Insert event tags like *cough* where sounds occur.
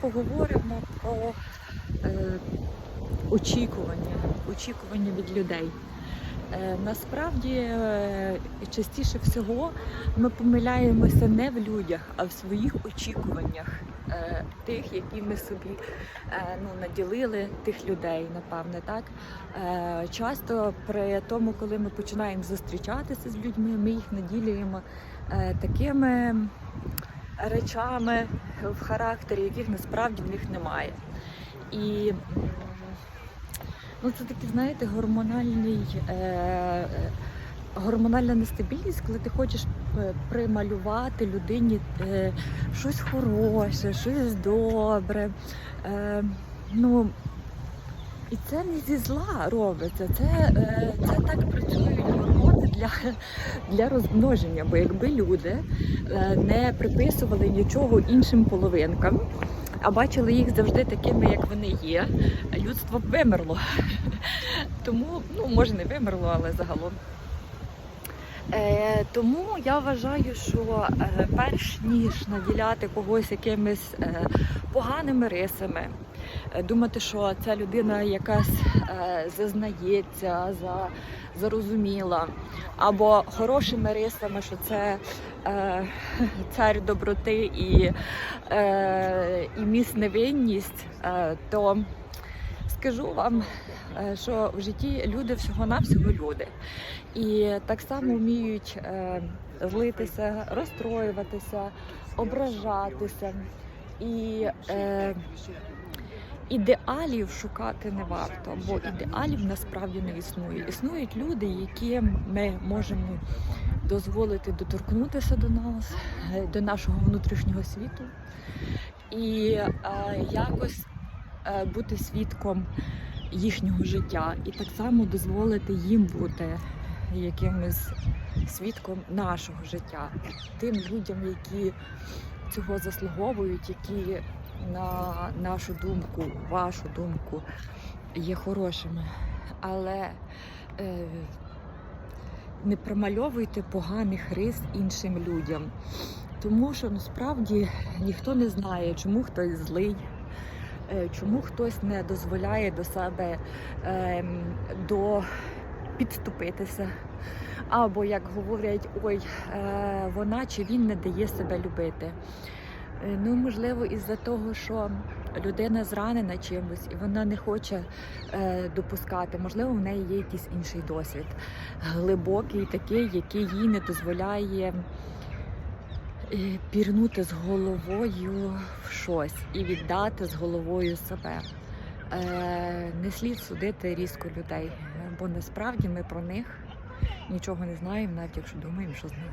поговоримо про е, очікування, очікування від людей. Е, насправді, е, частіше всього ми помиляємося не в людях, а в своїх очікуваннях, е, тих, які ми собі е, ну, наділили тих людей, напевне, так. Е, часто при тому, коли ми починаємо зустрічатися з людьми, ми їх наділюємо такими речами в характері, яких насправді в них немає. І ну, це такий, знаєте, гормональний. Е, е, Гормональна нестабільність, коли ти хочеш е, прималювати людині е, щось хороше, щось добре. Ну, і це не зі зла робиться. Це, це так гормони для, для розмноження. Бо якби люди е, не приписували нічого іншим половинкам, а бачили їх завжди такими, як вони є, людство вимерло. Тому, ну може не вимерло, але загалом. Е, тому я вважаю, що е, перш ніж наділяти когось якимись е, поганими рисами, е, думати, що ця людина якась е, зазнається, за, зарозуміла, або хорошими рисами, що це е, *laughs* цар доброти і, е, і міс невинність, е, то скажу вам, е, що в житті люди всього-навсього люди. І так само вміють е, злитися, розстроюватися, ображатися. І е, ідеалів шукати не варто, бо ідеалів насправді не існує. Існують люди, яким ми можемо дозволити доторкнутися до нас, е, до нашого внутрішнього світу і е, якось е, бути свідком їхнього життя, і так само дозволити їм бути якимось свідком нашого життя, тим людям, які цього заслуговують, які на нашу думку, вашу думку, є хорошими. Але е, не промальовуйте поганих рис іншим людям. Тому що насправді ніхто не знає, чому хтось злий, е, чому хтось не дозволяє до себе ем, до підступитися. Або, як говорять, ой, е, вона чи він не дає себе любити. Е, Ну, можливо, із-за того, що людина зранена чимось і вона не хоче е, допускати. Можливо, в неї є якийсь інший досвід, глибокий, такий, який їй не дозволяє е, пірнути з головою в щось і віддати з головою себе. Е, Не слід судити різко людей, бо насправді ми про них нічого не знаємо, навіть якщо думаємо, що знаємо.